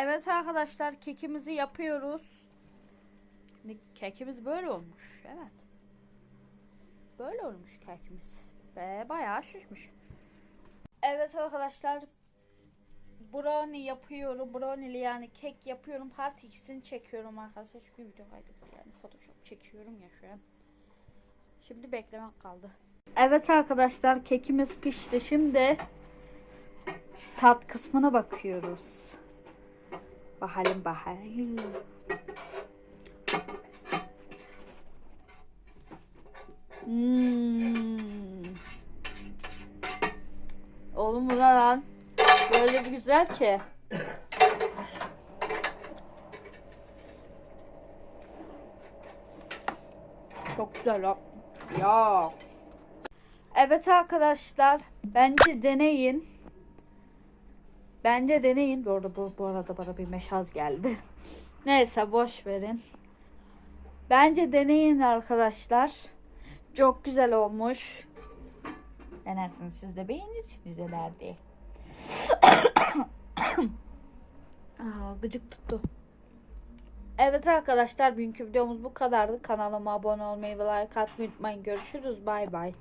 Evet arkadaşlar kekimizi yapıyoruz. Kekimiz böyle olmuş. Evet. Böyle olmuş kekimiz. Ve bayağı şişmiş. Evet arkadaşlar. Brownie yapıyorum. Brownie'li yani kek yapıyorum. Part ikisini çekiyorum arkadaşlar. Çünkü video kaydettim. Yani Photoshop çekiyorum ya şu an. Şimdi beklemek kaldı. Evet arkadaşlar kekimiz pişti. Şimdi tat kısmına bakıyoruz. Bakalım bakalım. Hmm. Oğlum bu ne lan? Böyle bir güzel ki. Çok güzel ya. Ya. Evet arkadaşlar. Bence deneyin. Bence deneyin. Bu arada, bu, bu arada bana bir meşaz geldi. Neyse boş verin. Bence deneyin arkadaşlar. Çok güzel olmuş. Denersiniz siz de beğenirsiniz herhalde. Aa, gıcık tuttu. Evet arkadaşlar bugünkü videomuz bu kadardı. Kanalıma abone olmayı ve like atmayı unutmayın. Görüşürüz. Bay bay.